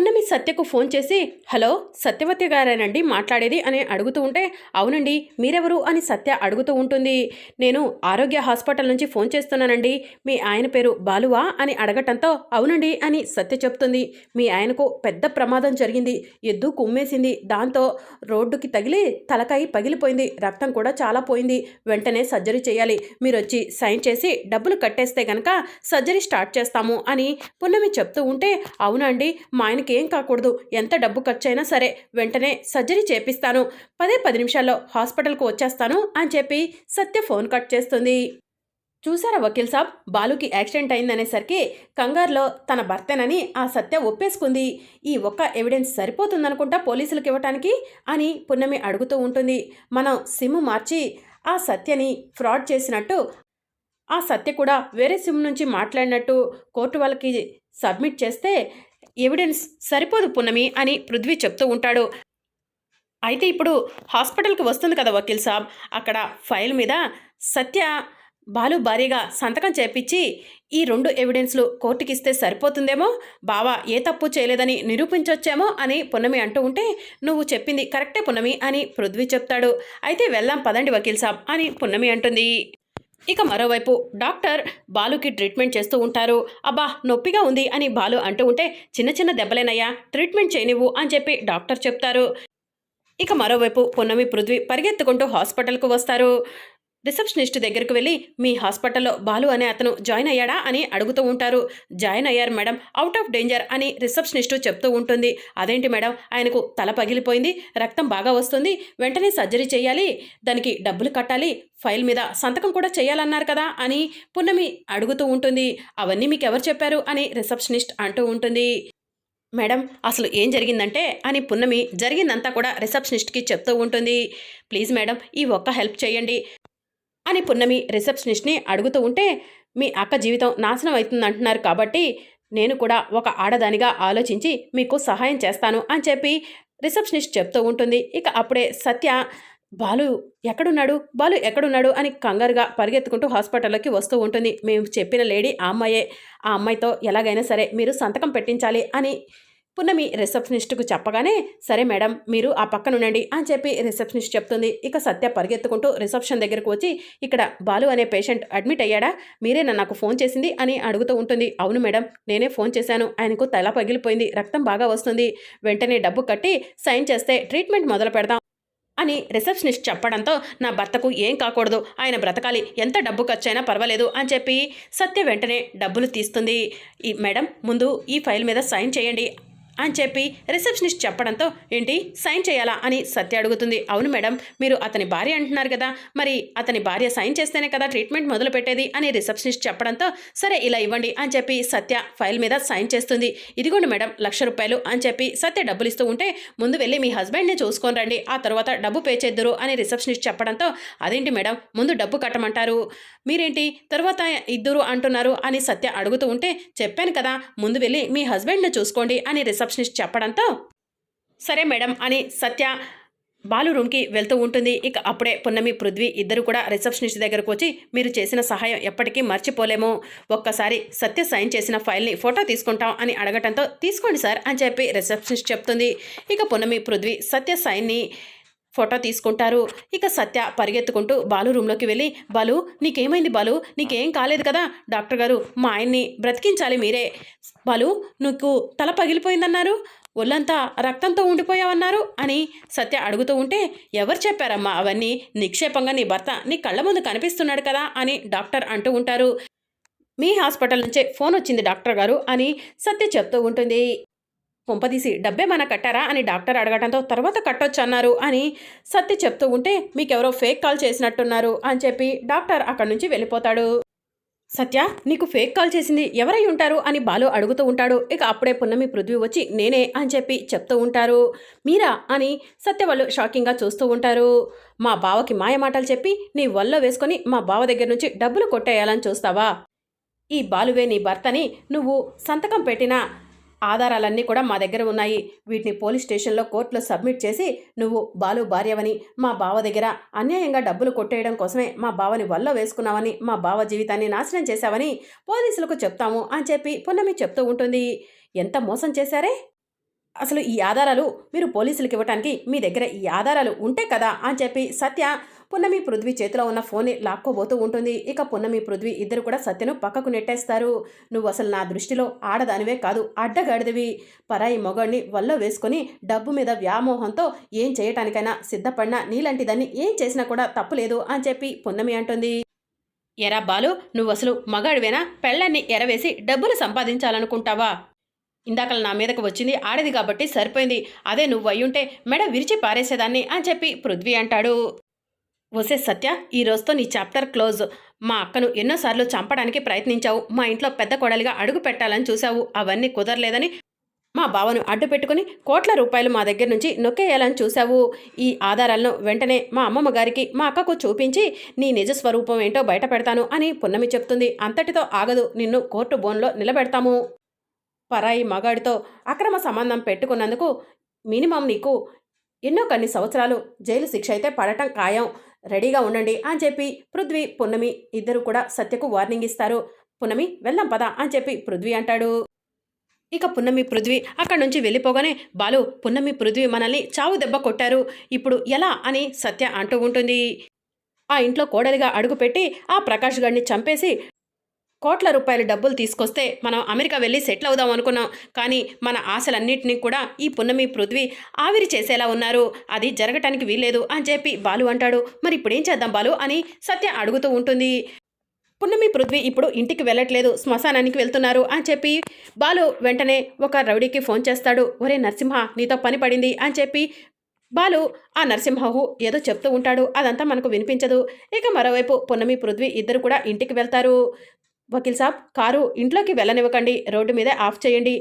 పున్నమి సత్యకు ఫోన్ చేసి హలో సత్యవతి గారేనండి మాట్లాడేది అని అడుగుతూ ఉంటే అవునండి మీరెవరు? అని సత్య అడుగుతూ ఉంటుంది. నేను ఆరోగ్య హాస్పిటల్ నుంచి ఫోన్ చేస్తున్నానండి. మీ ఆయన పేరు బాలువా? అని అడగటంతో అవునండి అని సత్య చెప్తుంది. మీ ఆయనకు పెద్ద ప్రమాదం జరిగింది. ఎద్దు కుమ్మేసింది. దాంతో రోడ్డుకి తగిలి తలకాయి పగిలిపోయింది. రక్తం కూడా చాలా పోయింది. వెంటనే సర్జరీ చేయాలి. మీరు వచ్చి సైన్ చేసి డబ్బులు కట్టేస్తే గనక సర్జరీ స్టార్ట్ చేస్తాము అని పున్నమి చెప్తూ ఉంటే అవునండి మా ఆయనకి ఏం కాకూడదు. ఎంత డబ్బు ఖర్చైనా సరే వెంటనే సర్జరీ చేపిస్తాను. పదే పది నిమిషాల్లో హాస్పిటల్కు వచ్చేస్తాను అని చెప్పి సత్య ఫోన్ కట్ చేస్తుంది. చూసారా వకీల్ సాబ్? బాలుకి యాక్సిడెంట్ అయిందనేసరికి కంగారులో తన భర్తేనని ఆ సత్య ఒప్పేసుకుంది. ఈ ఒక్క ఎవిడెన్స్ సరిపోతుందనుకుంటా పోలీసులకు ఇవ్వటానికి? అని పున్నమి అడుగుతూ ఉంటుంది. మనం సిమ్ మార్చి ఆ సత్యని ఫ్రాడ్ చేసినట్టు ఆ సత్య కూడా వేరే సిమ్ నుంచి మాట్లాడినట్టు కోర్టు వాళ్ళకి సబ్మిట్ చేస్తే ఎవిడెన్స్ సరిపోదు పున్నమి అని పృథ్వీ చెప్తూ ఉంటాడు. అయితే ఇప్పుడు హాస్పిటల్కి వస్తుంది కదా వకీల్ సాబ్. అక్కడ ఫైల్ మీద సత్య బాలు భారీగా సంతకం చేపించి ఈ రెండు ఎవిడెన్స్లు కోర్టుకి ఇస్తే సరిపోతుందేమో? బావా ఏ తప్పు చేయలేదని నిరూపించొచ్చేమో? అని పున్నమి అంటూ ఉంటే నువ్వు చెప్పింది కరెక్టే పున్నమి అని పృథ్వీ చెప్తాడు. అయితే వెళ్దాం పదండి వకీల్ సాబ్ అని పున్నమి అంటుంది. ఇక మరోవైపు డాక్టర్ బాలుకి ట్రీట్మెంట్ చేస్తూ ఉంటారు. అబ్బా నొప్పిగా ఉంది అని బాలు అంటూ ఉంటే చిన్న చిన్న దెబ్బలేనయ్యా ట్రీట్మెంట్ చేయనివ్వు అని చెప్పి డాక్టర్ చెప్తారు. ఇక మరోవైపు పొన్నమి పృథ్వీ పరిగెత్తుకుంటూ హాస్పిటల్కు వస్తారు. రిసెప్షనిస్ట్ దగ్గరకు వెళ్ళి మీ హాస్పిటల్లో బాలు అనే అతను జాయిన్ అయ్యాడా? అని అడుగుతూ ఉంటారు. జాయిన్ అయ్యారు మేడం. అవుట్ ఆఫ్ డేంజర్ అని రిసెప్షనిస్ట్ చెప్తూ ఉంటుంది. అదేంటి మేడం? ఆయనకు తల పగిలిపోయింది రక్తం బాగా వస్తుంది. వెంటనే సర్జరీ చేయాలి. దానికి డబ్బులు కట్టాలి. ఫైల్ మీద సంతకం కూడా చేయాలన్నారు కదా అని పున్నమి అడుగుతూ ఉంటుంది. అవన్నీ మీకు ఎవరు చెప్పారు? అని రిసెప్షనిస్ట్ అంటూ ఉంటుంది. మేడం అసలు ఏం జరిగిందంటే అని పున్నమి జరిగిందంతా కూడా రిసెప్షనిస్ట్కి చెప్తూ ఉంటుంది. ప్లీజ్ మేడం ఈ ఒక్క హెల్ప్ చేయండి. అని పున్నమి రిసెప్షనిస్ట్ని అడుగుతూ ఉంటే మీ అక్క జీవితం నాశనం అవుతుంది అంటున్నారు కాబట్టి నేను కూడా ఒక ఆడదానిగా ఆలోచించి మీకు సహాయం చేస్తాను అని చెప్పి రిసెప్షనిస్ట్ చెప్తూ ఉంటుంది. ఇక అప్పుడే సత్య బాలు ఎక్కడున్నాడు? బాలు ఎక్కడున్నాడు? అని కంగారుగా పరిగెత్తుకుంటూ హాస్పిటల్లోకి వస్తూ ఉంటుంది. మేము చెప్పిన లేడీ ఆ అమ్మాయే. ఆ అమ్మాయితో ఎలాగైనా సరే మీరు సంతకం పెట్టించాలి అని పున్నమి రిసెప్షనిస్ట్కు చెప్పగానే సరే మేడం మీరు ఆ పక్కన ఉండండి అని చెప్పి రిసెప్షనిస్ట్ చెప్తుంది. ఇక సత్య పరిగెత్తుకుంటూ రిసెప్షన్ దగ్గరకు వచ్చి ఇక్కడ బాలు అనే పేషెంట్ అడ్మిట్ అయ్యాడా? మీరేనా నాకు ఫోన్ చేసింది? అని అడుగుతూ ఉంటుంది. అవును మేడం నేనే ఫోన్ చేశాను. ఆయనకు తల పగిలిపోయింది. రక్తం బాగా వస్తుంది. వెంటనే డబ్బు కట్టి సైన్ చేస్తే ట్రీట్మెంట్ మొదలు పెడదాం అని రిసెప్షనిస్ట్ చెప్పడంతో నా భర్తకు ఏం కాకూడదు. ఆయన బ్రతకాలి. ఎంత డబ్బు ఖర్చైనా పర్వాలేదు అని చెప్పి సత్య వెంటనే డబ్బులు తీస్తుంది. ఈ మేడం ముందు ఈ ఫైల్ మీద సైన్ చేయండి. అని చెప్పి రిసెప్షనిస్ట్ చెప్పడంతో ఏంటి సైన్ చేయాలా అని సత్య అడుగుతుంది. అవును మేడం మీరు అతని భార్య అంటున్నారు కదా మరి అతని భార్య సైన్ చేస్తేనే కదా ట్రీట్మెంట్ మొదలు పెట్టేది అని రిసెప్షనిస్ట్ చెప్పడంతో సరే ఇలా ఇవ్వండి అని చెప్పి సత్య ఫైల్ మీద సైన్ చేస్తుంది. ఇదిగోండి మేడం లక్ష రూపాయలు అని చెప్పి సత్య డబ్బులు ఇస్తూ ఉంటే ముందు వెళ్ళి మీ హస్బెండ్ని చూసుకొని రండి ఆ తర్వాత డబ్బు పే చేద్దురు అని రిసెప్షనిస్ట్ చెప్పడంతో అదేంటి మేడం ముందు డబ్బు కట్టమంటారు. మీరేంటి తర్వాత ఇద్దరు అంటున్నారు అని సత్య అడుగుతూ ఉంటే చెప్పాను కదా ముందు వెళ్ళి మీ హస్బెండ్ని చూసుకోండి అని రిసెప్షనిస్ట్ చెప్పడంతో సరే మేడం అని సత్య బాలు రూమ్కి వెళ్తూ ఉంటుంది. ఇక అప్పుడే పున్నమి పృథ్వీ ఇద్దరు కూడా రిసెప్షనిస్ట్ దగ్గరకు వచ్చి మీరు చేసిన సహాయం ఎప్పటికీ మర్చిపోలేము. ఒక్కసారి సత్య సైన్ చేసిన ఫైల్ని ఫోటో తీసుకుంటాం అని అడగటంతో తీసుకోండి సార్ అని చెప్పి రిసెప్షనిస్ట్ చెప్తుంది. ఇక పున్నమి పృథ్వీ సత్య సైన్ని ఫోటో తీసుకుంటారు. ఇక సత్య పరిగెత్తుకుంటూ బాలు రూమ్లోకి వెళ్ళి బాలు నీకేమైంది బాలు? నీకేం కాలేదు కదా? డాక్టర్ గారు మా ఆయన్ని బ్రతికించాలి మీరే. బాలు నీకు తల పగిలిపోయిందన్నారు? ఒళ్ళంతా రక్తంతో ఉండిపోయావన్నారు? అని సత్య అడుగుతూ ఉంటే ఎవరు చెప్పారమ్మా అవన్నీ? నిక్షేపంగా నీ భర్త నీ కళ్ళ ముందు కనిపిస్తున్నాడు కదా? అని డాక్టర్ అంటూ ఉంటారు. మీ హాస్పిటల్ నుంచే ఫోన్ వచ్చింది డాక్టర్ గారు అని సత్య చెప్తూ ఉంటుంది. కొంపదీసి డబ్బే మన కట్టారా? అని డాక్టర్ అడగడంతో తర్వాత కట్టొచ్చు అన్నారు అని సత్య చెప్తూ ఉంటే మీకెవరో ఫేక్ కాల్ చేసినట్టున్నారు అని చెప్పి డాక్టర్ అక్కడి నుంచి వెళ్ళిపోతాడు. సత్య నీకు ఫేక్ కాల్ చేసింది ఎవరై ఉంటారు? అని బాలు అడుగుతూ ఉంటాడు. ఇక అప్పుడే పున్నమి పృథ్వీ వచ్చి నేనే అని చెప్పి చెప్తూ ఉంటారు. మీరా? అని సత్య వాళ్ళు షాకింగ్గా చూస్తూ ఉంటారు. మా బావకి మాయ మాటలు చెప్పి నీ వల్ల వేసుకొని మా బావ దగ్గర నుంచి డబ్బులు కొట్టేయాలని చూస్తావా? ఈ బాలువే నీ భర్తని నువ్వు సంతకం పెట్టిన ఆధారాలన్నీ కూడా మా దగ్గర ఉన్నాయి. వీటిని పోలీస్ స్టేషన్లో కోర్టులో సబ్మిట్ చేసి నువ్వు బాలు భార్యవని మా బావ దగ్గర అన్యాయంగా డబ్బులు కొట్టేయడం కోసమే మా బావని వల్ల వేసుకున్నావని మా బావ జీవితాన్ని నాశనం చేశావని పోలీసులకు చెప్తాము అని చెప్పి పున్నమి చెప్తూ ఉంటుంది. ఎంత మోసం చేశారే? అసలు ఈ ఆధారాలు మీరు పోలీసులకు ఇవ్వటానికి మీ దగ్గర ఈ ఆధారాలు ఉంటే కదా అని చెప్పి సత్య పున్నమి పృథ్వీ చేతిలో ఉన్న ఫోన్ని లాక్కోబోతూ ఉంటుంది. ఇక పున్నమి పృథ్వీ ఇద్దరు కూడా సత్యను పక్కకు నెట్టేస్తారు. నువ్వు అసలు నా దృష్టిలో ఆడదానివే కాదు అడ్డగాడిదివి పరాయి మొగాడిని వల్ల వేసుకొని డబ్బు మీద వ్యామోహంతో ఏం చేయటానికైనా సిద్ధపడినా నీలాంటి దాన్ని ఏం చేసినా కూడా తప్పులేదు అని చెప్పి పున్నమి అంటుంది. ఎరా బాలు నువ్వు అసలు మగాడివేనా? పెళ్ళాన్ని ఎరవేసి డబ్బులు సంపాదించాలనుకుంటావా? ఇందాకల నా మీదకు వచ్చింది ఆడది కాబట్టి సరిపోయింది. అదే నువ్వు అయ్యుంటే మెడ విరిచి పారేసేదాన్ని అని చెప్పి పృథ్వీ అంటాడు. ఒసే సత్య ఈ రోజుతో నీ చాప్టర్ క్లోజ్. మా అక్కను ఎన్నోసార్లు చంపడానికి ప్రయత్నించావు. మా ఇంట్లో పెద్ద కొడలిగా అడుగు పెట్టాలని చూసావు అవన్నీ కుదరలేదని మా బావను అడ్డు పెట్టుకుని కోట్ల రూపాయలు మా దగ్గర నుంచి నొక్కేయాలని చూసావు ఈ ఆధారాలను వెంటనే మా అమ్మమ్మ గారికి మా అక్కకు చూపించి నీ నిజ స్వరూపం ఏంటో బయట పెడతాను అని పున్నమి చెప్తుంది. అంతటితో ఆగదు. నిన్ను కోర్టు బోన్లో నిలబెడతాము. పరాయి మగాడితో అక్రమ సంబంధం పెట్టుకున్నందుకు మినిమం నీకు ఎన్నో కొన్ని సంవత్సరాలు జైలు శిక్ష అయితే పడటం ఖాయం. రెడీగా ఉండండి అని చెప్పి పృథ్వీ పున్నమి ఇద్దరు కూడా సత్యకు వార్నింగ్ ఇస్తారు. పున్నమి వెళ్దాం పద అని చెప్పి పృథ్వీ అంటాడు. ఇక పున్నమి పృథ్వీ అక్కడి నుంచి వెళ్ళిపోగానే బాలు పున్నమి పృథ్వీ మనల్ని చావు దెబ్బ కొట్టారు. ఇప్పుడు ఎలా? అని సత్య అంటూ ఉంటుంది. ఆ ఇంట్లో కోడలిగా అడుగుపెట్టి ఆ ప్రకాష్ గారిని చంపేసి కోట్ల రూపాయల డబ్బులు తీసుకొస్తే మనం అమెరికా వెళ్ళి సెటిల్ అవుదాం అనుకున్నాం. కానీ మన ఆశలన్నింటినీ కూడా ఈ పున్నమి పృథ్వీ ఆవిరి చేసేలా ఉన్నారు. అది జరగటానికి వీల్లేదు అని చెప్పి బాలు అంటాడు. మరి ఇప్పుడేం చేద్దాం బాలు అని సత్య అడుగుతూ ఉంటుంది. పున్నమి పృథ్వీ ఇప్పుడు ఇంటికి వెళ్ళట్లేదు. శ్మశానానికి వెళ్తున్నారు అని చెప్పి బాలు వెంటనే ఒక రౌడీకి ఫోన్ చేస్తాడు. ఒరే నరసింహ నీతో పని పడింది అని చెప్పి బాలు ఆ నరసింహకు ఏదో చెప్తూ ఉంటాడు. అదంతా మనకు వినిపించదు. ఇక మరోవైపు పున్నమి పృథ్వీ ఇద్దరు కూడా ఇంటికి వెళ్తారు. వకీల్ సాబ్ కారు ఇంట్లోకి వెళ్ళనివ్వకండి. రోడ్డు మీద ఆఫ్ చేయండి.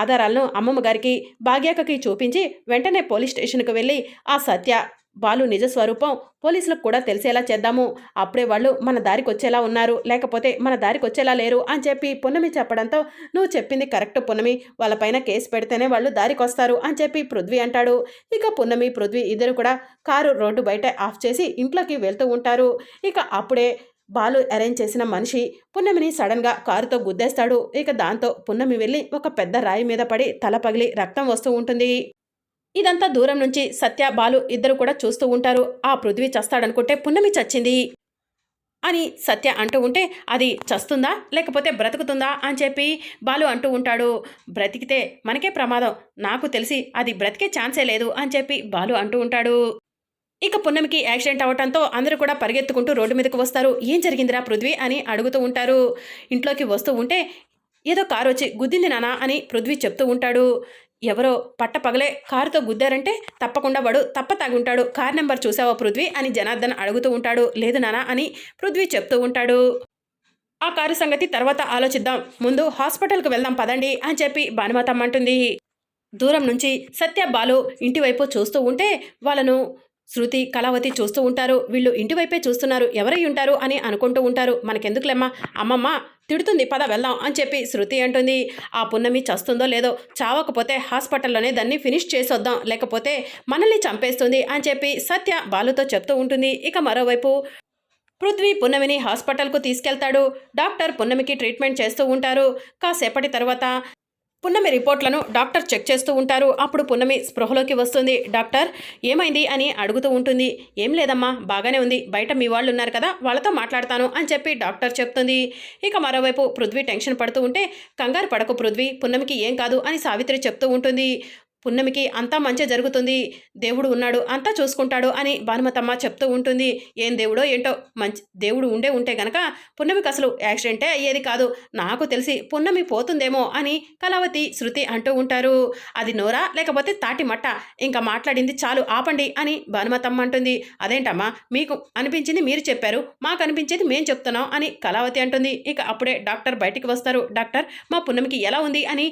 ఆధారాలను అమ్మమ్మ గారికి భాగ్యాకకి చూపించి వెంటనే పోలీస్ స్టేషన్కి వెళ్ళి ఆ సత్య బాలు నిజ స్వరూపం పోలీసులకు కూడా తెలిసేలా చేద్దాము. అప్పుడే వాళ్ళు మన దారికి వచ్చేలా ఉన్నారు. లేకపోతే మన దారికి వచ్చేలా లేరు అని చెప్పి పున్నమి చెప్పడంతో నువ్వు చెప్పింది కరెక్ట్ పున్నమి. వాళ్ళపైన కేసు పెడితేనే వాళ్ళు దారికి వస్తారు అని చెప్పి పృథ్వీ అంటాడు. ఇక పున్నమి పృథ్వీ ఇద్దరు కూడా కారు రోడ్డు బయట ఆఫ్ చేసి ఇంట్లోకి వెళ్తూ ఉంటారు. ఇక అప్పుడే బాలు అరేంజ్ చేసిన మనిషి పున్నమిని సడన్గా కారుతో గుద్దేస్తాడు. ఇక దాంతో పున్నమి వెళ్ళి ఒక పెద్ద రాయి మీద పడి తల పగిలి రక్తం వస్తూ ఉంటుంది. ఇదంతా దూరం నుంచి సత్య బాలు ఇద్దరు కూడా చూస్తూ ఉంటారు. ఆ పృథ్వీ చస్తాడనుకుంటే పున్నమి చచ్చింది అని సత్య అంటూ ఉంటే అది చస్తుందా? లేకపోతే బ్రతుకుతుందా? అని చెప్పి బాలు అంటూ ఉంటాడు. బ్రతికితే మనకే ప్రమాదం. నాకు తెలిసి అది బ్రతికే ఛాన్సే లేదు అని చెప్పి బాలు అంటూ ఉంటాడు. ఇక పున్నమికి యాక్సిడెంట్ అవడంతో అందరూ కూడా పరిగెత్తుకుంటూ రోడ్డు మీదకి వస్తారు. ఏం జరిగిందిరా పృథ్వీ అని అడుగుతూ ఉంటారు. ఇంట్లోకి వస్తూ ఉంటే ఏదో కారు వచ్చి గుద్దింది నానా అని పృథ్వీ చెప్తూ ఉంటాడు. ఎవరో పట్ట పగలే కారుతో గుద్దారంటే తప్పకుండా వాడు తప్ప తాగుంటాడు కార్ నెంబర్ చూసావా పృథ్వీ అని జనార్దన్ అడుగుతూ ఉంటాడు. లేదు నానా అని పృథ్వీ చెప్తూ ఉంటాడు. ఆ కారు సంగతి తర్వాత ఆలోచిద్దాం. ముందు హాస్పిటల్కి వెళ్దాం పదండి అని చెప్పి భానుమతమ్మ అంటుంది. దూరం నుంచి సత్య బాలు ఇంటివైపు చూస్తూ ఉంటే వాళ్ళను శృతి కళావతి చూస్తూ ఉంటారు. వీళ్ళు ఇంటివైపే చూస్తున్నారు. ఎవరై ఉంటారు అని అనుకుంటూ ఉంటారు. మనకెందుకులేమ్మా? అమ్మమ్మ తిడుతుంది. పద వెళ్దాం అని చెప్పి శృతి అంటుంది. ఆ పున్నమి చస్తుందో లేదో చావకపోతే హాస్పిటల్లోనే దాన్ని ఫినిష్ చేసొద్దాం. లేకపోతే మనల్ని చంపేస్తుంది అని చెప్పి సత్య బాలుతో చెప్తూ ఉంటుంది. ఇక మరోవైపు పృథ్వీ పున్నమిని హాస్పిటల్కు తీసుకెళ్తాడు. డాక్టర్ పున్నమికి ట్రీట్మెంట్ చేస్తూ ఉంటారు. కాసేపటి తర్వాత పున్నమి రిపోర్ట్లను డాక్టర్ చెక్ చేస్తూ ఉంటారు. అప్పుడు పున్నమి స్పృహలోకి వస్తుంది. డాక్టర్ ఏమైంది అని అడుగుతూ ఉంటుంది. ఏం లేదమ్మా బాగానే ఉంది. బయట మీ వాళ్ళు ఉన్నారు కదా వాళ్ళతో మాట్లాడతాను అని చెప్పి డాక్టర్ చెప్తుంది. ఇక మరోవైపు పృథ్వీ టెన్షన్ పడుతూ ఉంటే కంగారు పడకు పృథ్వీ పున్నమికి ఏం కాదు అని సావిత్రి చెప్తూ ఉంటుంది. పున్నమికి అంతా మంచి జరుగుతుంది. దేవుడు ఉన్నాడు అంతా చూసుకుంటాడు అని భానుమతమ్మ చెప్తూ ఉంటుంది. ఏం దేవుడో ఏంటో మంచి దేవుడు ఉండే ఉంటే గనక పున్నమికి అసలు యాక్సిడెంటే అయ్యేది కాదు. నాకు తెలిసి పున్నమి పోతుందేమో అని కళావతి శృతి అంటూ ఉంటారు. అది నోరా లేకపోతే తాటి మట్ట? ఇంకా మాట్లాడింది చాలు ఆపండి అని భానుమతమ్మ అంటుంది. అదేంటమ్మా మీకు అనిపించింది మీరు చెప్పారు మాకు అనిపించేది మేం చెప్తున్నాం అని కళావతి అంటుంది. ఇక అప్పుడే డాక్టర్ బయటికి వస్తారు. డాక్టర్ మా పున్నమికి ఎలా ఉంది అని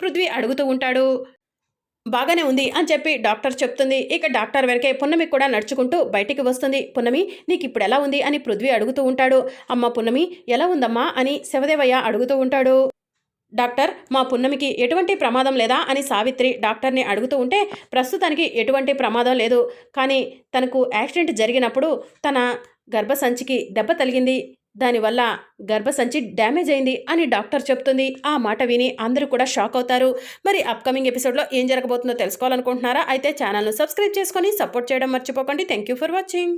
పృథ్వీ అడుగుతూ ఉంటాడు. బాగానే ఉంది అని చెప్పి డాక్టర్ చెప్తుంది. ఇక డాక్టర్ వెనకే పున్నమి కూడా నడుచుకుంటూ బయటికి వస్తుంది. పున్నమి నీకు ఇప్పుడు ఎలా ఉంది? అని పృథ్వీ అడుగుతూ ఉంటాడు. అమ్మ పున్నమి ఎలా ఉందమ్మా? అని శివదేవయ్య అడుగుతూ ఉంటాడు. డాక్టర్ మా పున్నమికి ఎటువంటి ప్రమాదం లేదా? అని సావిత్రి డాక్టర్ని అడుగుతూ ఉంటే ప్రస్తుతానికి ఎటువంటి ప్రమాదం లేదు. కానీ తనకు యాక్సిడెంట్ జరిగినప్పుడు తన గర్భసంచికి దెబ్బ తగిలింది. దానివల్ల గర్భసంచి డ్యామేజ్ అయింది అని డాక్టర్ చెప్తుంది. ఆ మాట విని అందరూ కూడా షాక్ అవుతారు. మరి అప్కమింగ్ ఎపిసోడ్లో ఏం జరగబోతుందో తెలుసుకోవాలనుకుంటున్నారా? అయితే ఛానల్ను సబ్స్క్రైబ్ చేసుకొని సపోర్ట్ చేయడం మర్చిపోకండి. Thank you for watching.